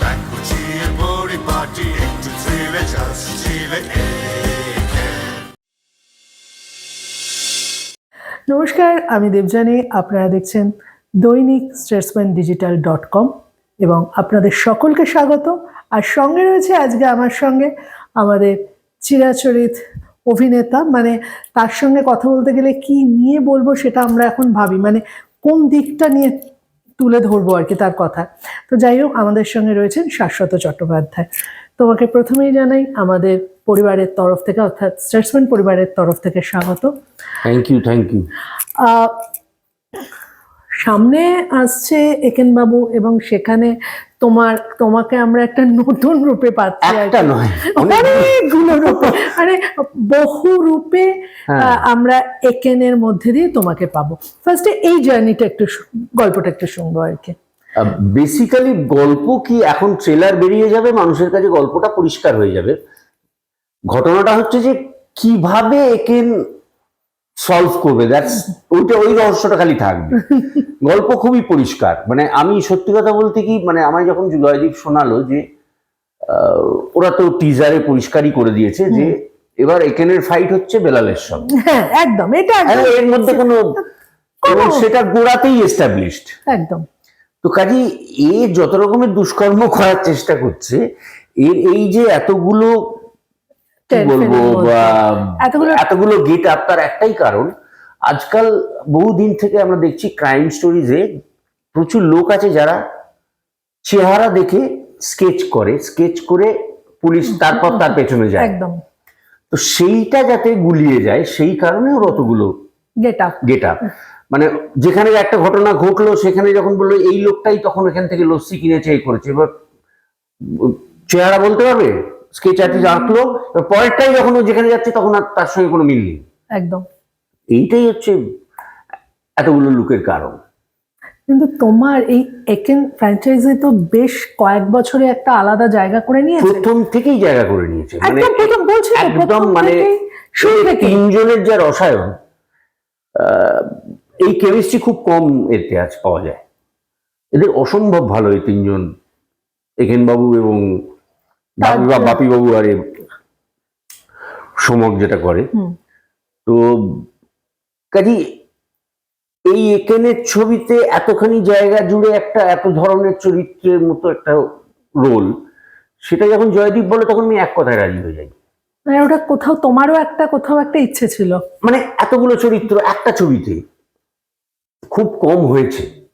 Bag গুছিয়ে পরিপাটি একটু জাস্ট ছিলে নমস্কার, আমি দেবজানী আপনারা দেখছেন দৈনিক স্টেটসম্যান ডিজিটাল ডট কম এবং আপনাদের সকলকে স্বাগত। আর সঙ্গে রয়েছে আজকে আমার সঙ্গে আমাদের চিরাচরিত অভিনেতা। মানে তার সঙ্গে কথা বলতে গেলে কি নিয়ে বলব সেটা আমরা এখন ভাবি। মানে কোন দিকটা নিয়ে তুলে ধরবো আর কি তার কথা। তো যাই হোক আমাদের সঙ্গে রয়েছেন শাশ্বত চট্টোপাধ্যায়। তোমাকে প্রথমেই জানাই আমাদের পরিবারের তরফ থেকে অর্থাৎ স্টেটসম্যান পরিবারের তরফ থেকে স্বাগত। Thank you thank you ah, সামনে আসছে একেনবাবু এবং সেখানে তোমার তোমাকে আমরা একটা নতুন রূপে পাচ্ছি একটা নয় অনেকগুলো রূপে। মানে বহু রূপে হ্যাঁ। আমরা একেনের মধ্যে দিয়ে তোমাকে পাবো। ফার্স্টে এই জার্নিটা একটু গল্পটা একটু শুনব আর কি। বেসিক্যালি গল্প কি এখন ট্রেলার বেরিয়ে যাবে মানুষের কাছে গল্পটা পরিষ্কার হয়ে যাবে। ঘটনাটা হচ্ছে যে কীভাবে একে সলভ করবে। দ্যাটস ওইটা ওই রহস্যটা খালি থাকবে। গল্প খুবই পরিষ্কার। মানে আমি সত্যি কথা বলতে কি মানে আমায় যখন জয়দীপ শোনালো যে ওরা তো টিজারে পরিষ্কারই করে দিয়েছে যে এবার একেনের ফাইট হচ্ছে বেলালের সঙ্গে। হ্যাঁ একদম। এটা এর মধ্যে কোনো এবং সেটা গোড়াতেই এস্টাবলিশড একদম। তো কাজী এ যত রকমের দুষ্কর্ম করার চেষ্টা করছে এর এই যে এতগুলো কি বলব এতগুলো- এতগুলো গেট আপ তার একটাই কারণ। আজকাল বহুদিন থেকে আমরা দেখছি ক্রাইম স্টোরিজে প্রচুর লোক আছে যারা চেহারা দেখে স্কেচ করে স্কেচ করে পুলিশ তারপর তার পেছনে যায়। একদম। তো সেইটা যাতে গুলিয়ে যায় সেই কারণে ওর অতগুলো গেট আপ গেট আপ মানে যেখানে একটা ঘটনা ঘটলো সেখানে যখন বলল এই লোকটাই তখন এখান থেকে লস্যি কিনেছে এই করেছে। এবার চেহারা বলতে পারবে? স্কেচ আর্টিস্ট আঁকলো পরেরটাই যখন ও যেখানে যাচ্ছে তখন আর তার সঙ্গে কোনো মিল নেই। একদম। এইটাই হচ্ছে এতগুলো লুকের কারণ। কিন্তু তোমার এই একেন ফ্র্যাঞ্চাইজি তো বেশ কয়েক বছরে একটা আলাদা জায়গা করে নিয়েছে। প্রথম থেকেই জায়গা করে নিয়েছে। মানে একদম প্রথম বলছি একদম মানে শুরু থেকে তিনজনের যা রসায়ন এই কেমিস্ট্রি খুব কম এতে আজ পাওয়া যায়। এদের অসম্ভব ভালো এই তিনজন একেন বাবু এবং বাপি বা- বাপি বাবু আর সমক যেটা করে। তো কাজী এই একেনের ছবিতে এতখানি জায়গা জুড়ে একটা এত ধরনের চরিত্রের মতো একটা রোল সেটা যখন জয়দীপ বলে তখন আমি এক কথায় রাজি হয়ে যাই। মানে ওটা কোথাও তোমারও একটা কোথাও একটা ইচ্ছে ছিল। মানে এতগুলো চরিত্র একটা ছবিতে খুব কম হয়েছে।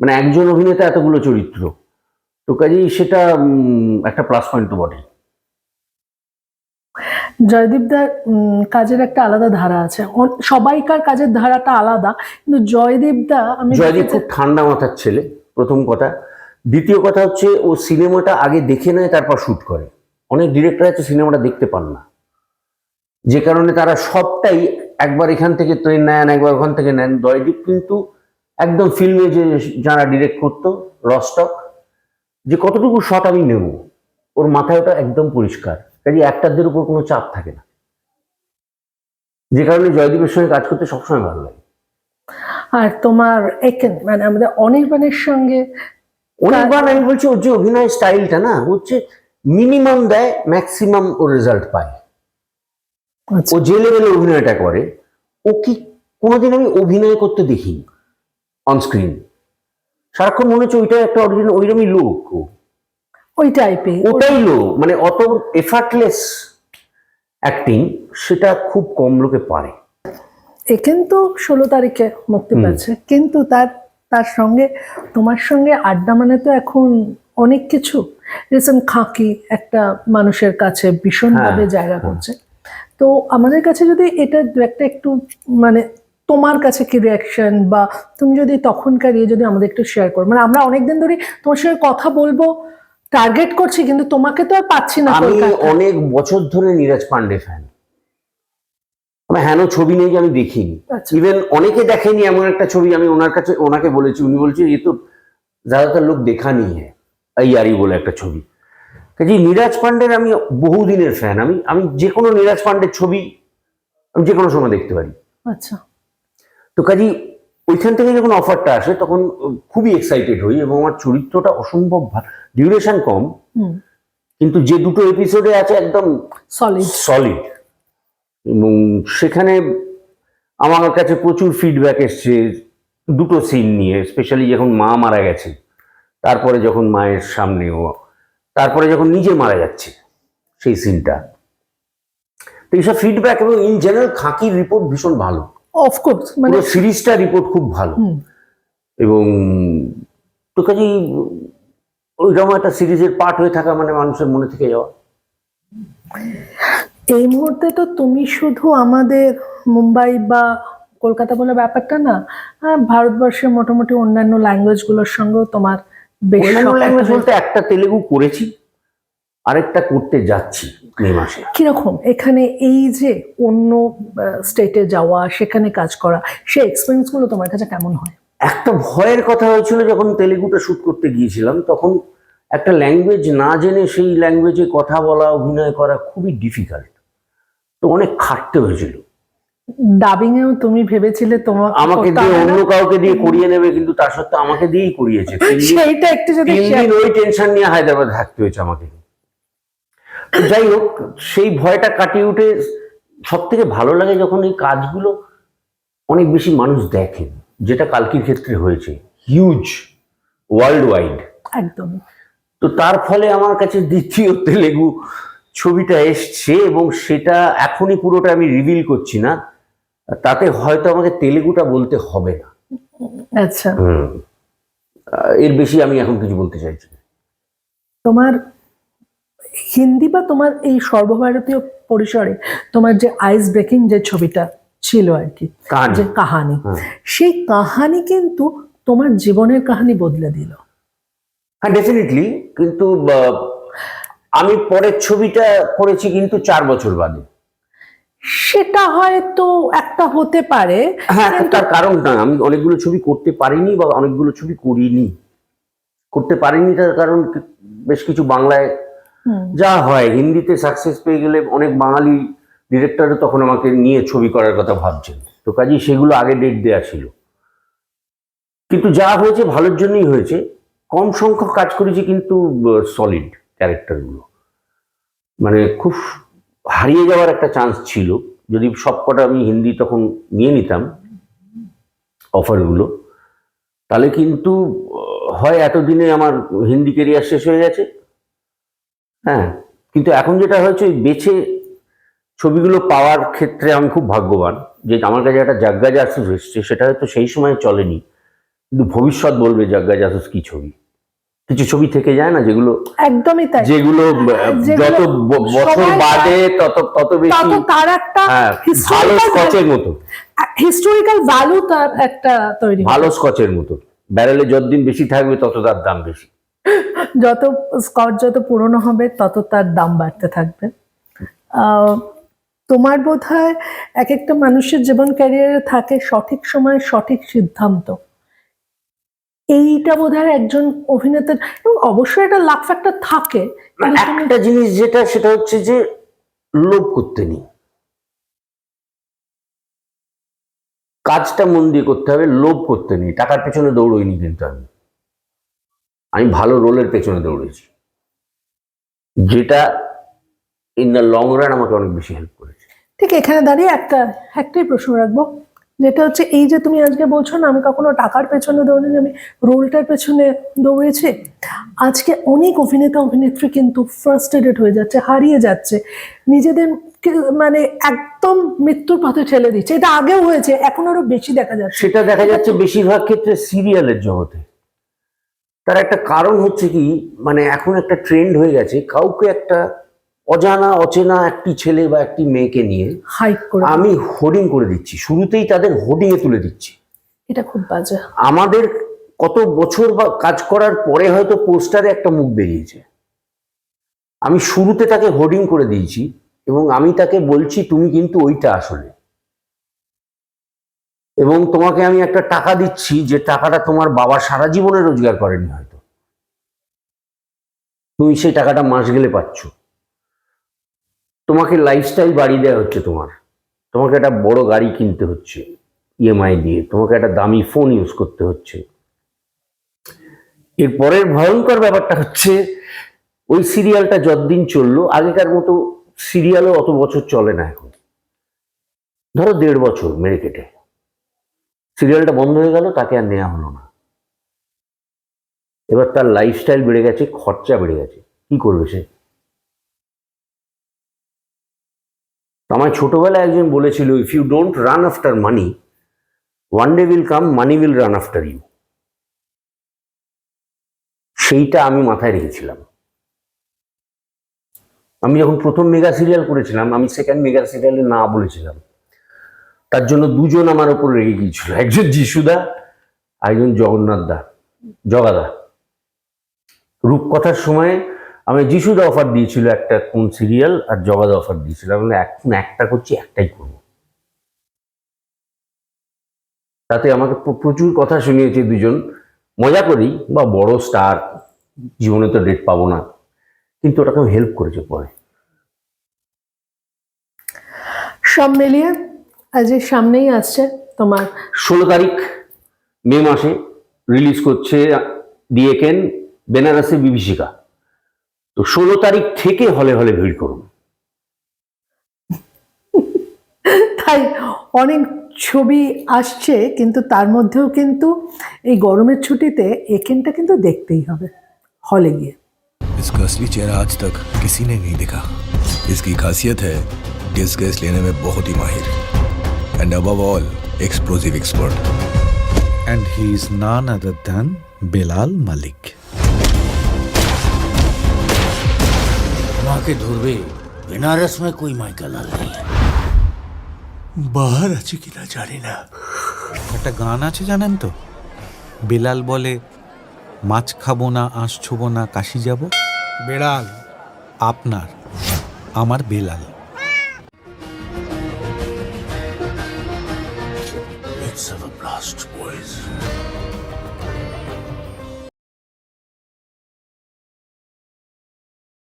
মানে একজন অভিনেতা এতগুলো চরিত্র। তো কাজেই সেটা একটা প্লাস পয়েন্ট তো বটে জয়দীপদার উম, কাজের একটা আলাদা ধারা আছে। সবাইকার কাজের ধারাটা আলাদা কিন্তু জয়দীপদা আমি জয়দীপ খুব ঠান্ডা মাথার ছেলে প্রথম কথা। দ্বিতীয় কথা হচ্ছে ও সিনেমাটা আগে দেখে নেয় তারপর শুট করে। অনেক ডিরেক্টর আছে সিনেমাটা দেখতে পান না। যে কারণে তারা সবটাই একবার এখান থেকে ট্রেন নেন একবার ওখান থেকে নেন। জয়দীপ কিন্তু একদম ফিল্মে যে যারা ডিরেক্ট করতো রস্টক যে কতটুকু শট আমি নেব ওর মাথায় ওটা একদম পরিষ্কার। কাজে একটাদের উপর কোনো চাপ থাকে না। যে কারণে জয়দীপের সঙ্গে কাজ করতে সবসময় ভালো লাগে। আর তোমার একেন মানে আমাদের অনির্বাণের সঙ্গে অনেকবার আমি বলছি ওর যে অভিনয় স্টাইলটা না হচ্ছে মিনিমাম দেয় ম্যাক্সিমাম ও রেজাল্ট পায়। আচ্ছা, ও যে লেভেলে অভিনয়টা করে ও কি কোনোদিন আমি অভিনয় করতে দেখিনি অন স্ক্রিন সারাক্ষণ মনে হচ্ছে ওইটা একটা অরিজিনাল ওইরকমই লোক ওই টাইপে ওটাই লোক মানে অত এফার্টলেস অ্যাক্টিং সেটা খুব কম লোকে পারে। একেন তো ষোলো তারিখে মুক্তি পাচ্ছে। কিন্তু তার তার সঙ্গে তোমার সঙ্গে আড্ডা মানে তো এখন অনেক কিছু। রিসেন্ট খাঁকি একটা মানুষের কাছে ভীষণভাবে হ্যাঁ, জায়গা হ্যাঁ। করছে। তো আমাদের কাছে যদি এটা দু একটা একটু মানে তোমার কাছে কি রিয়াকশন বা তুমি যদি তখনকার ইয়ে যদি আমাদের একটু শেয়ার করো। মানে আমরা অনেকদিন ধরে তোমার সঙ্গে কথা বলব টার্গেট করছি কিন্তু তোমাকে তো আর পাচ্ছি না আমি অনেক বছর ধরে নীরাজ পান্ডে ফ্যান আমি হেন ছবি নেই যে আমি দেখিনি। আচ্ছা। ইভেন অনেকে দেখেনি এমন একটা ছবি আমি ওনার কাছে ওনাকে বলেছি উনি বলছে এ তো জ্যাদাতর লোক দেখা নেই হ্যাঁ আরই বলে একটা ছবি। কাজে নীরাজ পান্ডের আমি বহুদিনের ফ্যান আমি আমি যে কোনো নীরাজ পান্ডের ছবি আমি যে কোনো সময় দেখতে পারি। আচ্ছা। তো কাজী ওইখান থেকে যখন অফারটা আসে তখন খুবই এক্সাইটেড হই এবং আমার চরিত্রটা অসম্ভব ডিউরেশন কম। কিন্তু যে দুটো এপিসোডে আছে একদম সলিড সলিড এবং সেখানে আমার কাছে প্রচুর ফিডব্যাক এসছে দুটো সিন নিয়ে স্পেশালি যখন মা মারা গেছে তারপরে যখন মায়ের সামনে ও তারপরে যখন নিজে মারা যাচ্ছে সেই সিনটা তো এইসব ফিডব্যাক এবং ইন জেনারেল খাঁকির রিপোর্ট ভীষণ ভালো। অফকোর্স মানে সিরিজটা রিপোর্ট খুব ভালো। এবং তো কাজেই ওইরকম একটা সিরিজের পার্ট হয়ে থাকা মানে মানুষের মনে থেকে যাওয়া। এই মুহূর্তে তো তুমি শুধু আমাদের মুম্বাই বা কলকাতা বলে ব্যাপারটা না আহ, ভারতবর্ষের মোটামুটি অন্যান্য ল্যাঙ্গুয়েজগুলোর সঙ্গেও তোমার বেশ ল্যাঙ্গুয়েজ বলতে একটা তেলেগু করেছি। আরেকটা করতে যাচ্ছি মে মাসে। কীরকম? এখানে এই যে অন্য স্টেটে যাওয়া সেখানে কাজ করা সেই এক্সপিরিয়েন্সগুলো তোমার কাছে কেমন হয়? একটা ভয়ের কথা হয়েছিল যখন তেলেগুটা শুট করতে গিয়েছিলাম তখন একটা ল্যাঙ্গুয়েজ না জেনে সেই ল্যাঙ্গুয়েজে কথা বলা অভিনয় করা খুবই ডিফিকাল্ট তো অনেক খাটতে হয়েছিল। ডাবিং এও তুমি ভেবেছিলে তোমার আমাকে দিয়ে অন্য কাউকে দিয়ে করিয়ে নেবে কিন্তু তার সত্ত্বেও আমাকে দিয়েই করিয়েছে। সেইটা একটু যদি ওই টেনশন নিয়ে হায়দ্রাবাদে থাকতে হয়েছে আমাকে। যাই হোক সেই ভয়টা কাটিয়ে উঠে সব থেকে ভালো লাগে যখন এই কাজগুলো অনেক বেশি মানুষ দেখেন যেটা কালকির ক্ষেত্রে হয়েছে। হিউজ ওয়ার্ল্ড ওয়াইড একদম তো তার ফলে আমার কাছে দ্বিতীয় তেলেগু ছবিটা এসছে এবং সেটা এখনই পুরোটা আমি রিভিল করছি না। তাতে হয়তো আমাকে তেলেগুটা বলতে হবে না। আচ্ছা। এর বেশি আমি এখন কিছু বলতে চাইছি তোমার হিন্দি বা তোমার এই সর্বভারতীয় পরিসরে তোমার যে আইস ব্রেকিং যে ছবিটা ছিল আর কি। যে কাহানি হ্যাঁ। সেই কাহানি কিন্তু তোমার জীবনের কাহানি বদলে দিল হ্যাঁ ডেফিনেটলি কিন্তু আমি পরের ছবিটা করেছি কিন্তু চার বছর বাদে সেটা হয়তো একটা হতে পারে হ্যাঁ তার কারণ না আমি অনেকগুলো ছবি করতে পারিনি বা অনেকগুলো ছবি করিনি করতে পারিনি তার কারণ বেশ কিছু বাংলায় যা হয়, হিন্দিতে সাকসেস পেয়ে গেলে অনেক বাঙালি ডিরেক্টরও তখন আমাকে নিয়ে ছবি করার কথা ভাবছেন। তো কাজেই সেগুলো আগে ডেট দেওয়া ছিল। কিন্তু যা হয়েছে ভালোর জন্যই হয়েছে। কম সংখ্যক কাজ করেছি কিন্তু সলিড ক্যারেক্টারগুলো মানে খুব হারিয়ে যাওয়ার একটা চান্স ছিল। যদি সবকটা আমি হিন্দি তখন নিয়ে নিতাম অফারগুলো তাহলে কিন্তু, হয় এতদিনে আমার হিন্দি কেরিয়ার শেষ হয়ে গেছে। হ্যাঁ কিন্তু এখন যেটা হয়েছে বেছে ছবিগুলো পাওয়ার ক্ষেত্রে আমি খুব ভাগ্যবান যে আমার কাছে একটা জাগ্গা জাসুস এসছে সেটা হয়তো সেই সময় চলেনি কিন্তু ভবিষ্যৎ বলবে জাগ্গা জাসুস কি ছবি? কিছু ছবি থেকে যায় না যেগুলো একদমই তাই। যেগুলো যত বছর বাদে তত তত বেশি তত তার একটা হ্যাঁ ভালো স্কচের মতো। হিস্টোরিক্যাল ভ্যালু তার একটা তৈরি ভালো স্কচের মতো। ব্যারেলে যতদিন বেশি থাকবে তত তার দাম বেশি। যত স্কচ যত পুরনো হবে তত তার দাম বাড়তে থাকবে। তোমার বোধ হয় এক একটা মানুষের জীবন ক্যারিয়ারে থাকে সঠিক সময়ে সঠিক সিদ্ধান্ত। এইটা বোধ হয় একজন অভিনেতার এবং অবশ্যই একটা লাভ ফ্যাক্টর থাকে। একটা জিনিস যেটা সেটা হচ্ছে যে লোভ করতে নেই। কাজটা মন দিয়ে করতে হবে লোভ করতে নেই। টাকার পেছনে দৌড়ইনি কিন্তু আমি। আমি ভালো রোলের পেছনে দৌড়েছি। যেটা ইন দ্য লং রান আমাকে অনেক বেশি হেল্প করেছে। ঠিক এখানে দাঁড়িয়ে একটা একটাই প্রশ্ন রাখব। যেটা হচ্ছে এই যে তুমি আজকে বলছো না আমি কখনো টাকার পেছনে দৌড়িনি আমি রোলটার পেছনে দৌড়েছি। আজকে অনেক অভিনেতা অভিনেত্রী কিন্তু ফ্রাস্ট্রেটেড হয়ে যাচ্ছে হারিয়ে যাচ্ছে। নিজেদের মানে একদম মৃত্যুর পথে ঠেলে দিচ্ছে। এটা আগেও হয়েছে এখন আরও বেশি দেখা যাচ্ছে। সেটা দেখা যাচ্ছে বেশিরভাগ ক্ষেত্রে সিরিয়ালের জগতে। তার একটা কারণ হচ্ছে কি মানে এখন একটা ট্রেন্ড হয়ে গেছে কাউকে একটা অজানা অচেনা একটি ছেলে বা একটি মেয়েকে নিয়ে হাইক করে আমি হোর্ডিং করে দিচ্ছি শুরুতেই তাদের হোর্ডিং এ তুলে দিচ্ছি। এটা খুব বাজে। আমাদের কত বছর বা কাজ করার পরে হয়তো পোস্টারে একটা মুখ বেরিয়েছে। আমি শুরুতে তাকে হোর্ডিং করে দিয়েছি এবং আমি তাকে বলছি তুমি কিন্তু ওইটা আসলে। এবং তোমাকে আমি একটা টাকা দিচ্ছি, যে টাকাটা তোমার বাবা সারা জীবনে রোজগার করেনি হয়তো। তুমি সেই টাকাটা মাস গেলে পাচ্ছ। তোমাকে লাইফস্টাইল বাড়িয়ে দেওয়া হচ্ছে তোমার। তোমাকে একটা বড় গাড়ি কিনতে হচ্ছে ইএমআই দিয়ে। তোমাকে একটা দামি ফোন ইউজ করতে হচ্ছে। এর পরের ভয়ঙ্কর ব্যাপারটা হচ্ছে, ওই সিরিয়ালটা যতদিন চলল, আগেকার মতো সিরিয়ালও অত বছর চলে না এখন। ধরো দেড় বছর মেরে কেটে। সিরিয়ালটা বন্ধ হয়ে গেল, তাকে আর নেওয়া হলো না। এবার তার লাইফস্টাইল বেড়ে গেছে, খরচা বেড়ে গেছে। কি করবে সে? আমায় ছোটবেলায় একজন বলেছিল if you don't run after money one day will come money will run after you সেইটা আমি মাথায় রেখেছিলাম। আমি যখন প্রথম মেগা সিরিয়াল করেছিলাম, আমি সেকেন্ড মেগা সিরিয়ালে না বলেছিলাম। তার জন্য দুজন আমার ওপর রেগে গিয়েছিল। একজন যিশুদা একজন জগন্নাথ দা, জগাদা। রূপকথার সময় আমি যিশুদা অফার দিয়েছিল একটা কোন সিরিয়াল আর জগাদা অফার দিয়েছিল। আমি এখন একটা করছি, একটাই করব। তাতে আমাকে প্রচুর কথা শুনিয়েছে দুজন। মজা করি, বা বড় স্টার জীবনে তো ডেট পাবো না। কিন্তু ওটাকে হেল্প করেছে পরে। সব মিলিয়ে আজ এই সামনেই আসছে তোমার ষোলো তারিখ মে মাসে রিলিজ করছে ডিএকেন বেনারসে বিভীষিকা তো ষোলো তারিখ থেকে হলে হলে ভিড় করুন তাই অনেক ছবি আসছে কিন্তু তার মধ্যেও কিন্তু এই গরমের ছুটিতে একেনটা কিন্তু দেখতেই হবে হলে গিয়ে इसका असली चेहरा आज तक किसी ने नहीं देखा इसकी खासियत है गेस गैस लेने में बहुत ही माहिर And above all explosive expert and he is none other than Bilal Malik. माँ के धुरवे बनारस में कोई माइका लाल नहीं है बाहर আছে কিনা জানি না একটা গান আছে জানেন তো বেলাল বলে মাছ খাবো না আঁশ ছুবো না কাশি যাব বেড়াল আপনার আমার বেলাল